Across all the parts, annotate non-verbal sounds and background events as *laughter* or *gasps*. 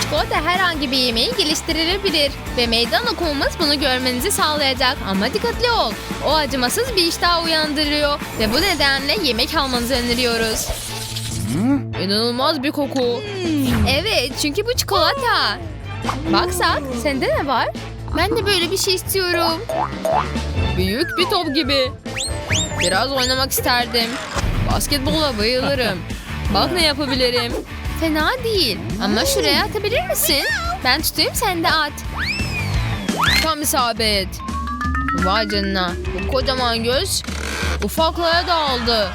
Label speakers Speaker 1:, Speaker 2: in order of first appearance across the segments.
Speaker 1: Çikolata herhangi bir yemeği geliştirilebilir ve meydan okumamız bunu görmenizi sağlayacak. Ama dikkatli ol. O acımasız bir iştah uyandırıyor ve bu nedenle yemek almanızı öneriyoruz. İnanılmaz bir koku. Evet çünkü bu çikolata. Baksak sende ne var? Ben de böyle bir şey istiyorum. Büyük bir top gibi. Biraz oynamak isterdim. Basketbola bayılırım. Bak ne yapabilirim. Fena değil. Ama şuraya atabilir misin? Ben tutayım sen de at. Tam isabet. Vay canına. Bu kocaman göz ufaklığa dağıldı.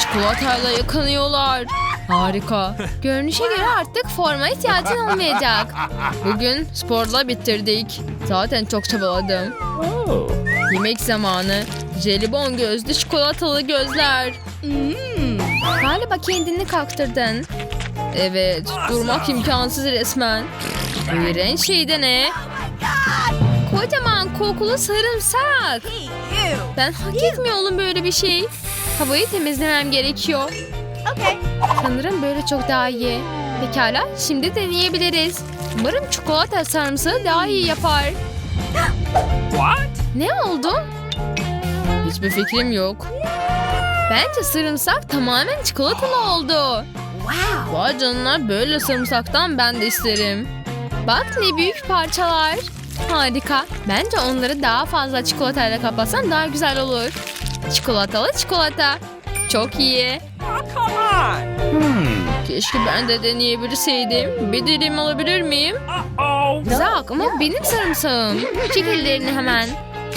Speaker 1: Çikolatayla yakınıyorlar. Harika. *laughs* Görünüşe göre artık forma ihtiyacın olmayacak. Bugün sporla bitirdik. Zaten çok çabaladım. Yemek zamanı. Jelibon gözlü çikolatalı gözler. Galiba kendini kaktırdın. Evet, durmak imkansız resmen. Bu iğrenç şey de ne? Kocaman kokulu sarımsak. Ben hak etmiyorum böyle bir şey. Havayı temizlemem gerekiyor. Sanırım böyle çok daha iyi. Pekala, şimdi deneyebiliriz. Umarım çikolata sarımsağı daha iyi yapar. *gasps*
Speaker 2: What?
Speaker 1: Ne oldu? Hiçbir fikrim yok. Bence sarımsak tamamen çikolatalı oldu. Vay canına böyle sarımsaktan ben de isterim. Bak ne büyük parçalar. Harika. Bence onları daha fazla çikolatayla kapatsan daha güzel olur. Çikolatalı çikolata. Çok iyi.
Speaker 2: Come on.
Speaker 1: Keşke ben de deneyebilseydim. Bir dilim alabilir miyim? Zak ama benim sarımsağım. Çek ellerini hemen.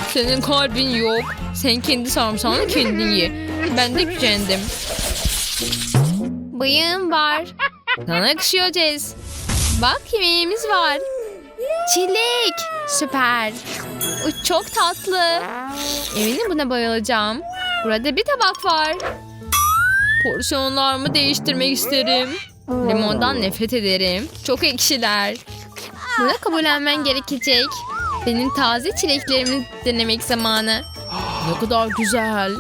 Speaker 1: Senin kalbin yok. Sen kendi sarımsağını kendin ye. Ben de gücendim. Bıyığım var. Sana yakışıyor Cez. Bak yemeğimiz var. Çilek. Süper. Çok tatlı. Eminim buna bayılacağım. Burada bir tabak var. Porsiyonlarımı değiştirmek isterim. Limondan nefret ederim. Çok ekşiler. Buna kabullenmen gerekecek. Benim taze çileklerimi denemek zamanı. Ne kadar güzel.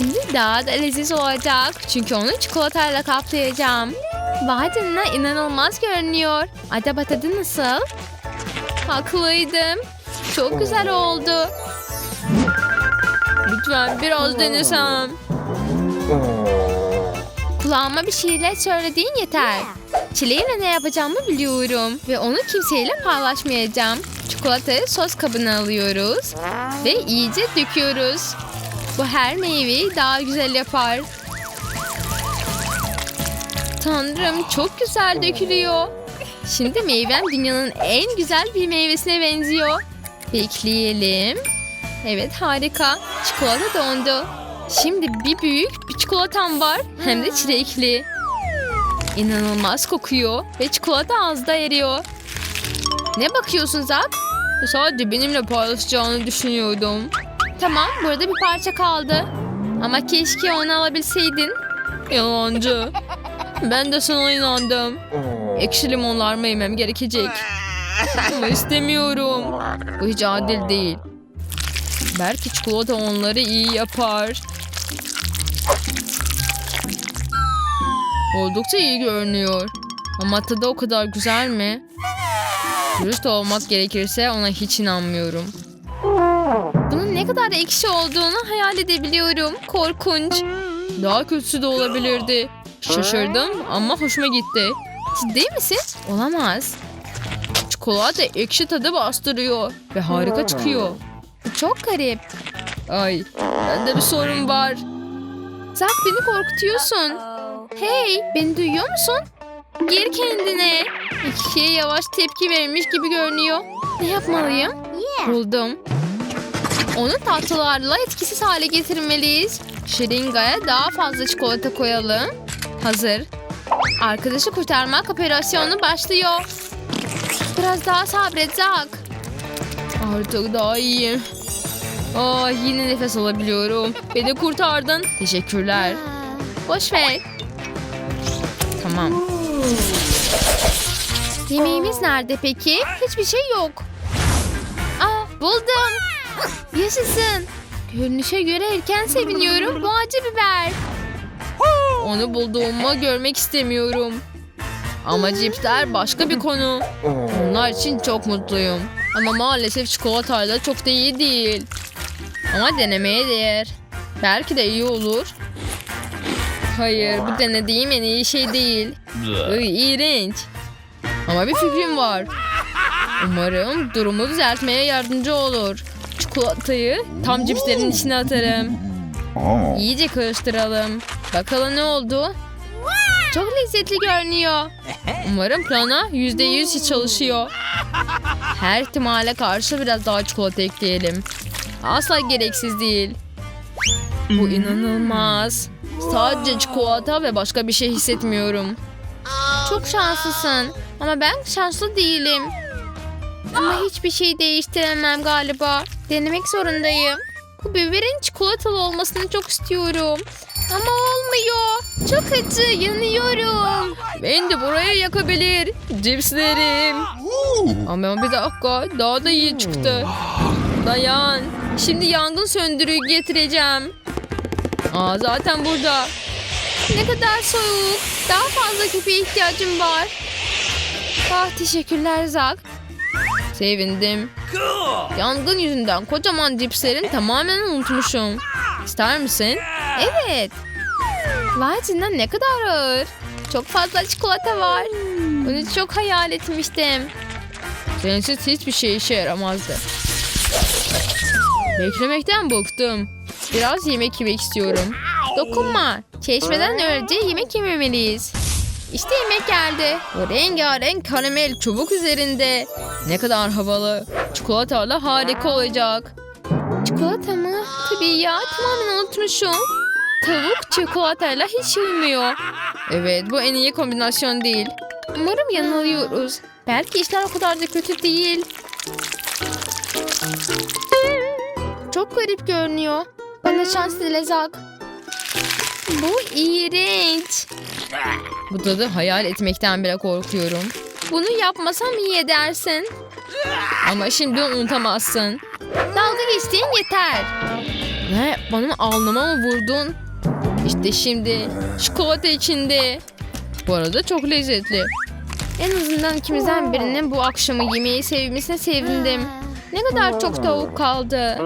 Speaker 1: Şimdi daha da leziz olacak. Çünkü onu çikolatayla kaplayacağım. Canına inanılmaz görünüyor. Acaba tadı nasıl? Haklıydım. Çok güzel oldu. Lütfen biraz denesem. Kulağıma bir şeyler söylediğin yeter. Çileğimle ne yapacağımı biliyorum ve onu kimseyle paylaşmayacağım. Çikolatayı sos kabına alıyoruz ve iyice döküyoruz. Bu her meyveyi daha güzel yapar. Tanrım çok güzel dökülüyor. Şimdi meyvem dünyanın en güzel bir meyvesine benziyor. Bekleyelim. Evet harika. Çikolata dondu. Şimdi bir büyük bir çikolatam var. Hem de çilekli. İnanılmaz kokuyor ve çikolata ağızda eriyor. Ne bakıyorsun Zak? Sadece benimle paylaşacağını düşünüyordum. Tamam burada bir parça kaldı. Ama keşke onu alabilseydin. Yalancı. Ben de sana inandım. Ekşi limonlarımı yemem gerekecek. Ama istemiyorum. Bu hiç adil değil. Belki çikolata onları iyi yapar. Oldukça iyi görünüyor. Ama tadı o kadar güzel mi? Dürüst olmak gerekirse ona hiç inanmıyorum. Ne kadar ekşi olduğunu hayal edebiliyorum. Korkunç. Daha kötüsü de olabilirdi. Şaşırdım ama hoşuma gitti. Ciddi misin? Olamaz. Çikolata ekşi tadı bastırıyor ve harika çıkıyor. Bu çok garip. Ay, bende bir sorun var. Zak beni korkutuyorsun. Hey, beni duyuyor musun? Gir kendine. İki şeye yavaş tepki vermiş gibi görünüyor. Ne yapmalıyım? Buldum. Onu tatlılarla etkisiz hale getirmeliyiz. Şiringaya daha fazla çikolata koyalım. Hazır. Arkadaşı kurtarmak operasyonu başlıyor. Biraz daha sabret Zak. Artık daha iyiyim. Aa, yine nefes alabiliyorum. Beni kurtardın. Teşekkürler. Boş ver. Tamam. Yemeğimiz nerede peki? Hiçbir şey yok. Aa, buldum. Yaşasın. Görünüşe göre erken seviniyorum. Bu acı biber. Onu bulduğuma görmek istemiyorum. Ama cipsler başka bir konu. Onlar için çok mutluyum. Ama maalesef çikolatayla çok da iyi değil. Ama denemeye değer. Belki de iyi olur. Hayır, bu denediğim en iyi şey değil. Iy, iğrenç. Ama bir fikrim var. Umarım durumu düzeltmeye yardımcı olur. Çikolatayı tam cipslerin içine atarım. İyice karıştıralım. Bakalım ne oldu? Çok lezzetli görünüyor. Umarım plana yüzde yüz çalışıyor. Her ihtimale karşı biraz daha çikolata ekleyelim. Asla gereksiz değil. Bu inanılmaz. Sadece çikolata ve başka bir şey hissetmiyorum. Çok şanslısın. Ama ben şanslı değilim. Ama hiçbir şey değiştiremem galiba. Denemek zorundayım. Bu biberin çikolatalı olmasını çok istiyorum. Ama olmuyor. Çok acı, yanıyorum. Ben de buraya yakabilir. Cipslerim. Ama bir dakika, daha da iyi çıktı. Dayan. Şimdi yangın söndürücü getireceğim. Aa zaten burada. Ne kadar soğuk. Daha fazla köpeğe ihtiyacım var. Ah teşekkürler Zak. Sevindim. Yangın yüzünden kocaman cipslerim tamamen unutmuşum. İster misin? Evet. Vay canına ne kadar ağır. Çok fazla çikolata var. Bunu çok hayal etmiştim. Sensiz hiçbir şey işe yaramazdı. Beklemekten bıktım. Biraz yemek yemek istiyorum. Dokunma. Çeşmeden önce yemek yememeliyiz. İşte yemek geldi. Bu rengarenk karamel çubuk üzerinde. Ne kadar havalı. Çikolatalı harika olacak. Çikolata mı? Tabii ya tamamen unutmuşum. Tavuk çikolatayla hiç uymuyor. Evet bu en iyi kombinasyon değil. Umarım yanılıyoruz. Belki işler o kadar da kötü değil. Çok garip görünüyor. Bana şans dile. Bu iğrenç. Bu tadı hayal etmekten bile korkuyorum. Bunu yapmasam iyi edersin. Ama şimdi unutamazsın. Dalga geçtiğin yeter. Ne? Bana alnıma mı vurdun? İşte şimdi çikolata içinde. Bu arada çok lezzetli. En azından ikimizden birinin bu akşamı yemeği sevmesine sevindim. Ne kadar çok tavuk kaldı.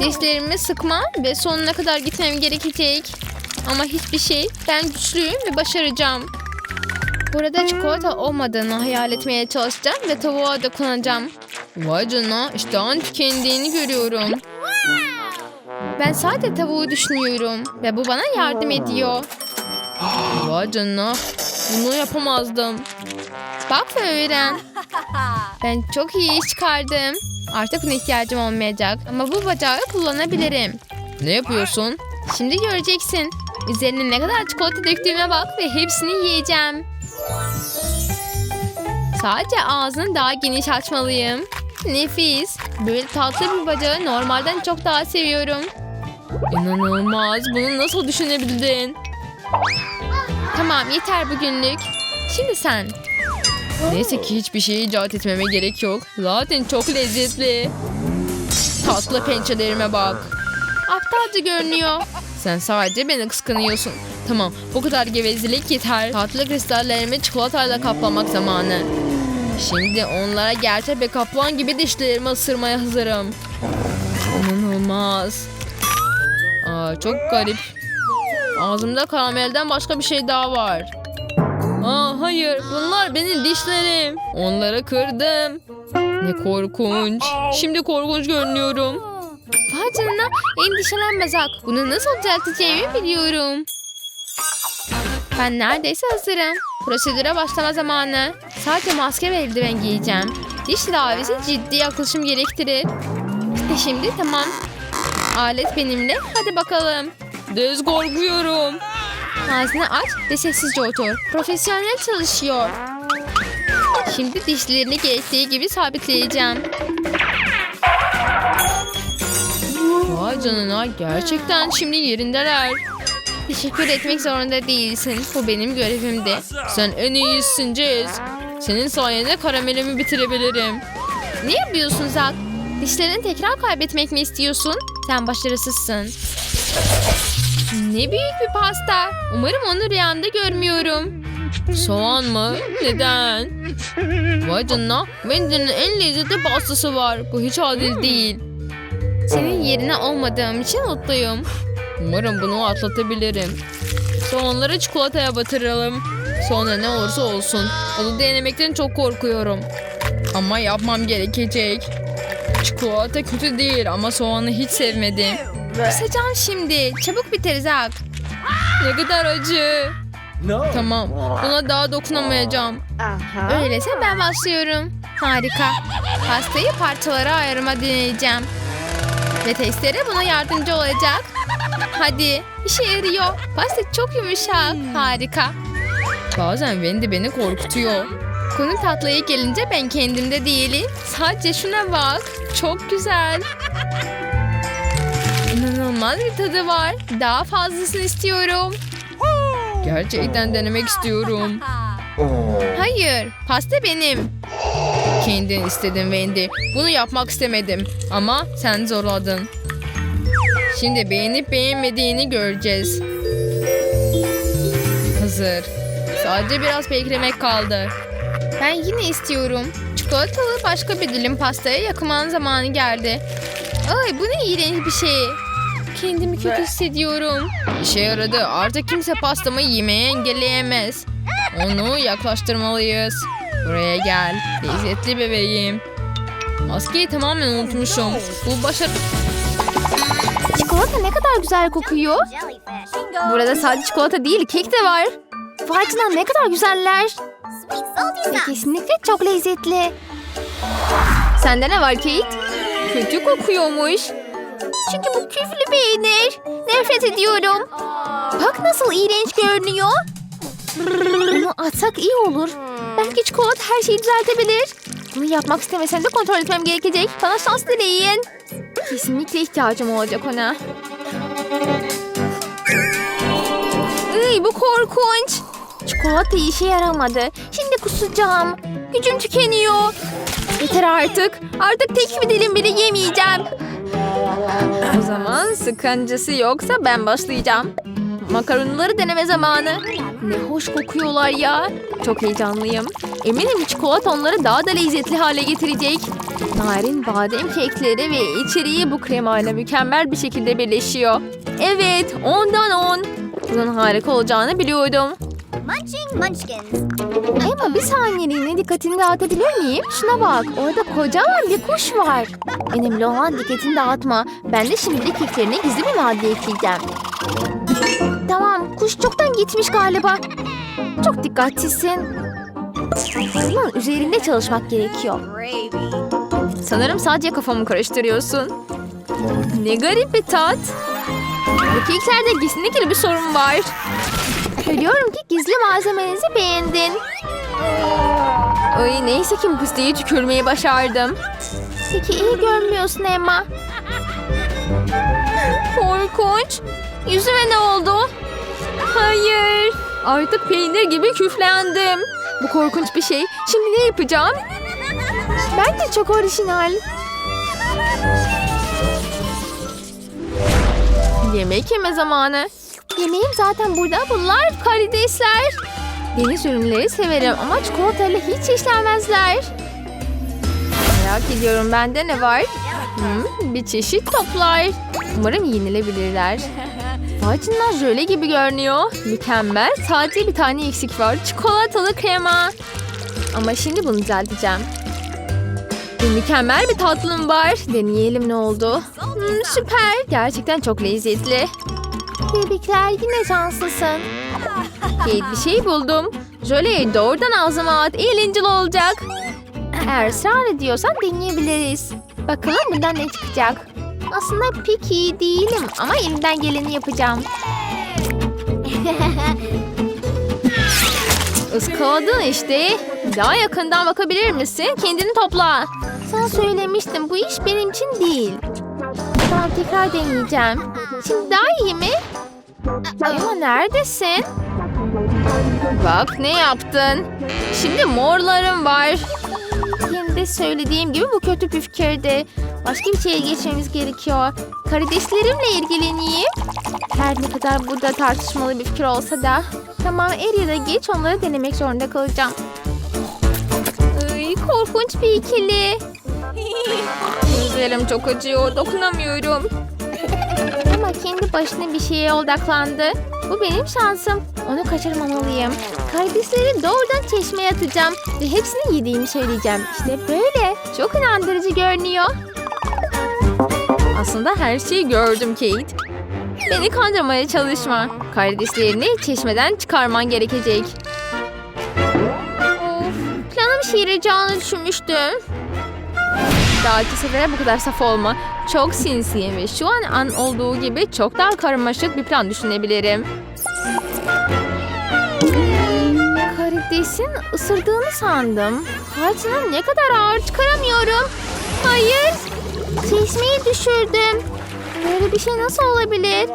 Speaker 1: Dişlerimi sıkmam ve sonuna kadar gitmem gerekecek. Ama hiçbir şey. Ben güçlüyüm ve başaracağım. Burada çikolata olmadığını hayal etmeye çalışacağım ve tavuğa dokunacağım. Vay canına iştahın tükendiğini görüyorum. Ben sadece tavuğu düşünüyorum ve bu bana yardım ediyor. Vay canına bunu yapamazdım. Bak ve öğren. Ben çok iyi iş çıkardım. Artık buna ihtiyacım olmayacak. Ama bu bacağı kullanabilirim. Ne yapıyorsun? Şimdi göreceksin. Üzerine ne kadar çikolata döktüğüme bak ve hepsini yiyeceğim. Sadece ağzını daha geniş açmalıyım. Nefis. Böyle tatlı bir bacağı normalden çok daha seviyorum. İnanılmaz. Bunu nasıl düşünebildin? Tamam yeter bugünlük. Şimdi sen. Neyse ki hiçbir şey icat etmeme gerek yok. Zaten çok lezzetli. Tatlı pençelerime bak. Aptalca görünüyor. Sen sadece beni kıskanıyorsun. Tamam bu kadar gevezelik yeter. Tatlı kristallerimi çikolatayla kaplamak zamanı. Şimdi onlara gerçek bir kaplan gibi dişlerimi ısırmaya hazırım. İnanılmaz. Aa, çok garip. Ağzımda karamelden başka bir şey daha var. Aa, hayır bunlar benim dişlerim. Onları kırdım. Ne korkunç. Şimdi korkunç görünüyorum. Vay endişelenme Zak. Bunu nasıl düzelteceğimi biliyorum. Ben neredeyse hazırım. Prosedüre başlama zamanı. Sadece maske ve eldiven giyeceğim. Diş tedavisi ciddi yaklaşım gerektirir. İşte şimdi tamam. Alet benimle. Hadi bakalım. Düz korkuyorum. Ağzını aç ve sessizce otur. Profesyonel çalışıyor. Şimdi dişlerini gerektiği gibi sabitleyeceğim. Canına gerçekten şimdi yerindeler. Teşekkür etmek zorunda değilsin. Bu benim görevimdi. Sen en iyisin Jess. Senin sayende karamelimi bitirebilirim. Ne yapıyorsun Zak? Dişlerini tekrar kaybetmek mi istiyorsun? Sen başarısızsın. Ne büyük bir pasta. Umarım onu rüyamda görmüyorum. Soğan mı? Neden? Vay canına. Wendy'nin en lezzetli pastası var. Bu hiç adil değil. Senin yerine olmadığım için mutluyum. Umarım bunu atlatabilirim. Soğanları çikolataya batıralım. Sonra ne olursa olsun. Onu denemekten çok korkuyorum. Ama yapmam gerekecek. Çikolata kötü değil ama soğanı hiç sevmedim. Kısacağım şimdi. Çabuk biteriz Ak. Ne kadar acı.
Speaker 2: No.
Speaker 1: Tamam. Buna daha dokunamayacağım. Öyleyse ben başlıyorum. Harika. Pastayı parçalara ayırma deneyeceğim. Ve testere buna yardımcı olacak. Hadi. işe yarıyor. Pasta çok yumuşak. Harika. Bazen Wendy beni korkutuyor. Konu tatlıya gelince ben kendimde değilim. Sadece şuna bak. Çok güzel. İnanılmaz bir tadı var. Daha fazlasını istiyorum. Gerçekten denemek istiyorum. *laughs* Hayır, pasta benim. Kendin istedin Wendy. Bunu yapmak istemedim. Ama sen zorladın. Şimdi beğenip beğenmediğini göreceğiz. Hazır. Sadece biraz beklemek kaldı. Ben yine istiyorum. Çikolatalı başka bir dilim pastaya yakman zamanı geldi. Ay bu ne iğrenç bir şey. Kendimi kötü hissediyorum. İşe yaradı. Artık kimse pastamı yemeye engelleyemez. Onu yaklaştırmalıyız. Buraya gel. Lezzetli bebeğim. Maskeyi tamamen unutmuşum. Bu başarı... Çikolata ne kadar güzel kokuyor. Burada sadece çikolata değil kek de var. Vay ne kadar güzeller. Ve kesinlikle çok lezzetli. Sende ne var Kate? Kötü kokuyormuş. Çünkü bu küflü peynir. Nefret ediyorum. Bak nasıl iğrenç görünüyor. Bunu atsak iyi olur. Belki çikolata her şeyi düzeltebilir. Bunu yapmak istemesem de kontrol etmem gerekecek. Bana şans dileyin. Kesinlikle ihtiyacım olacak ona. Iy, bu korkunç. Çikolata işe yaramadı. Şimdi kusacağım. Gücüm tükeniyor. Yeter artık. Artık tek bir dilim bile yemeyeceğim. O zaman sıkıncısı yoksa ben başlayacağım. Makaronları deneme zamanı. Ne hoş kokuyorlar ya. Çok heyecanlıyım. Eminim çikolata onları daha da lezzetli hale getirecek. Narin badem kekleri ve içeriği bu kremayla mükemmel bir şekilde birleşiyor. Evet, ondan on. Bunun harika olacağını biliyordum.
Speaker 3: Munching Munchkins.
Speaker 1: Emma bir saniyeliğine dikkatini dağıtabilir miyim? Şuna bak orada kocaman bir kuş var. Önemli olan dikkatini dağıtma. Ben de şimdilik keklerine gizli bir madde ekleyeceğim. Kuş çoktan gitmiş galiba. Çok dikkatsizsin. Bunun üzerinde çalışmak gerekiyor. Sanırım sadece kafamı karıştırıyorsun. Ne garip bir tat. Bu keklerde kesinlikle bir sorun var. Biliyorum ki gizli malzemenizi beğendin. Ay neyse ki bu tükürmeyi başardım. Peki iyi görmüyorsun Emma. Korkunç. Yüzüme ne oldu? Hayır. Artık peynir gibi küflendim. Bu korkunç bir şey. Şimdi ne yapacağım? Bence çok orijinal. Yemek yeme zamanı. Yemeğim zaten burada. Bunlar karidesler. Deniz ürünleri severim ama çikolatayla hiç işlenmezler. Merak ediyorum bende ne var? Hmm, bir çeşit toplar. Umarım yenilebilirler. Vay jöle gibi görünüyor. Mükemmel. Sadece bir tane eksik var. Çikolatalı krema. Ama şimdi bunu düzelteceğim. Bir mükemmel bir tatlım var. Deneyelim ne oldu. Hmm, süper. Gerçekten çok lezzetli. Bebekler yine şanslısın. Kate bir şey buldum. Jöleyi doğrudan ağzıma at. Eğlenceli olacak. Eğer ısrar ediyorsan deneyebiliriz. Bakalım bundan ne çıkacak. Aslında pek iyi değilim ama elimden geleni yapacağım. *laughs* Iskaladın işte. Daha yakından bakabilir misin? Kendini topla. Sana söylemiştim bu iş benim için değil. Tamam tekrar deneyeceğim. Şimdi daha iyi mi? Ama neredesin? Bak ne yaptın. Şimdi morlarım var. Yine de söylediğim gibi bu kötü bir fikirdi. Başka bir şeye geçmemiz gerekiyor. Karideslerimle ilgileneyim. Her ne kadar burada tartışmalı bir fikir olsa da. Tamam er ya da geç onları denemek zorunda kalacağım. Ay, korkunç bir ikili. Üzerim çok acıyor. Dokunamıyorum. Ama kendi başına bir şeye odaklandı. Bu benim şansım. Onu kaçırmamalıyım. Kardeşleri doğrudan çeşmeye atacağım. Ve hepsini yediğimi söyleyeceğim. İşte böyle. Çok inandırıcı görünüyor. Aslında her şeyi gördüm Kate. Beni kandırmaya çalışma. Kardeşlerini çeşmeden çıkarman gerekecek. Of, planım şiireceğini düşünmüştüm. Dahaki sefere bu kadar saf olma. Çok sinsiyim ve şu an an olduğu gibi çok daha karmaşık bir plan düşünebilirim. Karidesin ısırdığını sandım. Harcına ne kadar ağır çıkaramıyorum. Hayır. Çeşmeyi düşürdüm. Böyle bir şey nasıl olabilir?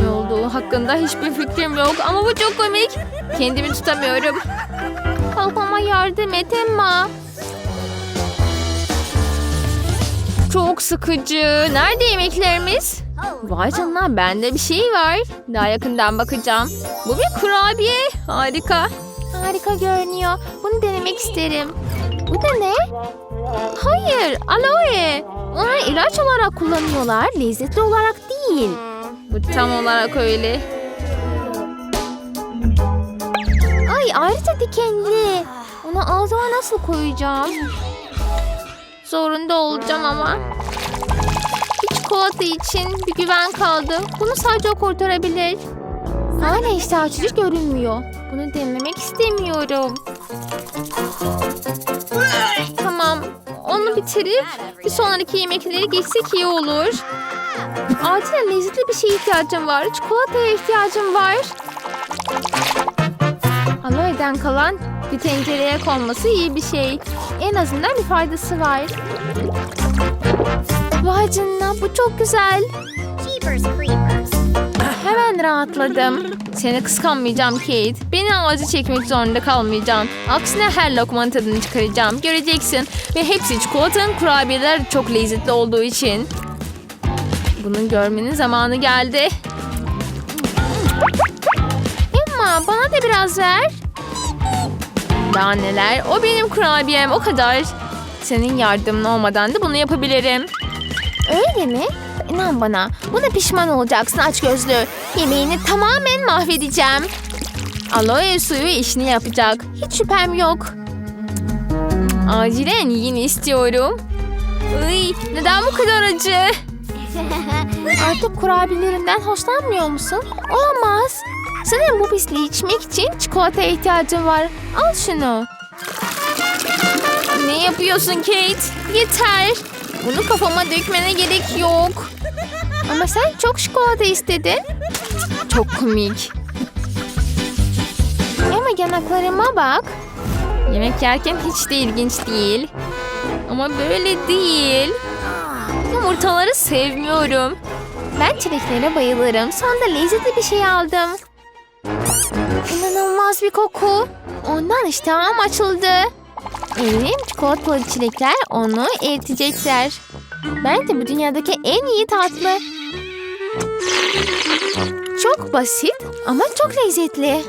Speaker 1: Ne olduğu hakkında hiçbir fikrim yok ama bu çok komik. Kendimi tutamıyorum. Kalkmama yardım et Emma. Çok sıkıcı. Nerede yemeklerimiz? Vay canına bende bir şey var. Daha yakından bakacağım. Bu bir kurabiye. Harika. Harika görünüyor. Bunu denemek isterim. Bu da ne? Hayır, aloe. Onu ilaç olarak kullanıyorlar, lezzetli olarak değil. Bu tam olarak öyle. Ay ayrıca dikenli. Onu ağzıma nasıl koyacağım? Zorunda olacağım ama. Bir çikolata için bir güven kaldı. Bunu sadece o kurtarabilir. Hala işte açıcı görünmüyor. Bunu denemek istemiyorum. Tamam. Onu bitirip bir sonraki yemeklere geçsek iyi olur. Acilen lezzetli bir şeye ihtiyacım var. Çikolataya ihtiyacım var. Aloe'den kalan bir tencereye konması iyi bir şey. En azından bir faydası var. Vay canına bu çok güzel.
Speaker 3: Jeepers creepers.
Speaker 1: Hemen rahatladım. Seni kıskanmayacağım Kate. Beni acı çekmek zorunda kalmayacağım. Aksine her lokmanın tadını çıkaracağım. Göreceksin. Ve hepsi çikolatanın kurabiyeler çok lezzetli olduğu için. Bunu görmenin zamanı geldi. Emma bana da biraz ver. Daha neler? O benim kurabiyem o kadar. Senin yardımın olmadan da bunu yapabilirim. Öyle mi? İnan bana. Buna pişman olacaksın aç gözlü. Yemeğini tamamen mahvedeceğim. Aloe suyu işini yapacak. Hiç şüphem yok. Acilen yeni istiyorum. Iy, neden bu kadar acı? *laughs* Artık kurabiyelerinden hoşlanmıyor musun? Olamaz. Sanırım bu pisliği içmek için çikolataya ihtiyacım var. Al şunu. Ne yapıyorsun Kate? Yeter. Bunu kafama dökmene gerek yok. Ama sen çok çikolata istedin. Çok komik. Ama yanaklarıma bak. Yemek yerken hiç de ilginç değil. Ama böyle değil. Yumurtaları sevmiyorum. Ben çileklere bayılırım. Sonunda lezzetli bir şey aldım. İnanılmaz bir koku. Ondan iştahım açıldı. Eminim çikolatalı çilekler onu eritecekler. Bence bu dünyadaki en iyi tatlı. Çok basit ama çok lezzetli.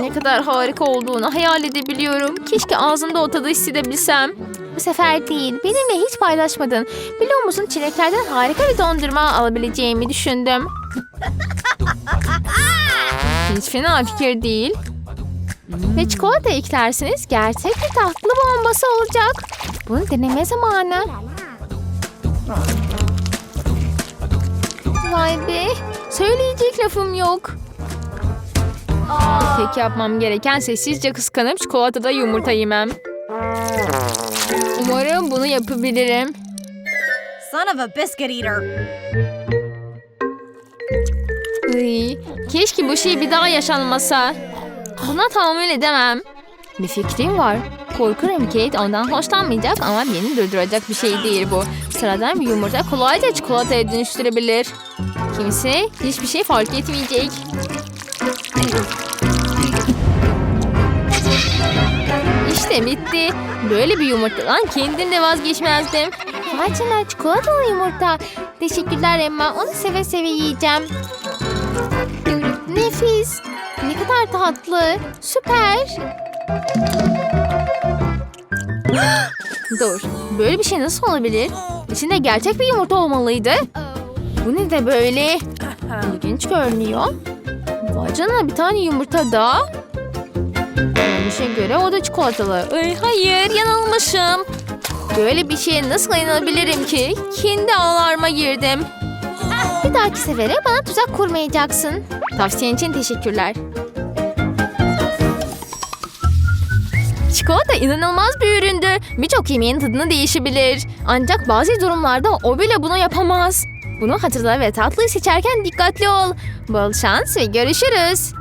Speaker 1: Ne kadar harika olduğunu hayal edebiliyorum. Keşke ağzımda o tadı hissedebilsem. Bu sefer değil. Benimle hiç paylaşmadın. Biliyor musun çileklerden harika bir dondurma alabileceğimi düşündüm. *laughs* Hiç fena fikir değil. Ve çikolata eklerseniz gerçek bir tatlı bombası olacak. Bunu deneme zamanı. Vay be. Söyleyecek lafım yok. Tek yapmam gereken sessizce kıskanıp çikolatada yumurta yemem. Umarım bunu yapabilirim.
Speaker 4: Son of a biscuit eater.
Speaker 1: Iy, keşke bu şey bir daha yaşanmasa. Buna tahammül edemem. Bir fikrim var. Korkarım Kate ondan hoşlanmayacak ama beni durduracak bir şey değil bu. Sıradan bir yumurta kolayca çikolataya dönüştürebilir. Kimse hiçbir şey fark etmeyecek. İşte bitti. Böyle bir yumurtadan kendim de vazgeçmezdim. Canına çikolatalı yumurta. Teşekkürler Emma. Onu seve seve yiyeceğim. Nefis. Kadar tatlı. Süper. *gasps* Dur. Böyle bir şey nasıl olabilir? İçinde gerçek bir yumurta olmalıydı. Bu ne de böyle? *laughs* İlginç görünüyor. Vay canına bir tane yumurta daha. Görünüşe göre o da çikolatalı. Ay, hayır yanılmışım. Böyle bir şeye nasıl inanabilirim ki? Kendi ağlarıma girdim. *laughs* Bir dahaki sefere bana tuzak kurmayacaksın. Tavsiyen için teşekkürler. Çikolata inanılmaz bir üründü. Birçok yemeğin tadını değişebilir. Ancak bazı durumlarda o bile bunu yapamaz. Bunu hatırla ve tatlıyı seçerken dikkatli ol. Bol şans ve görüşürüz.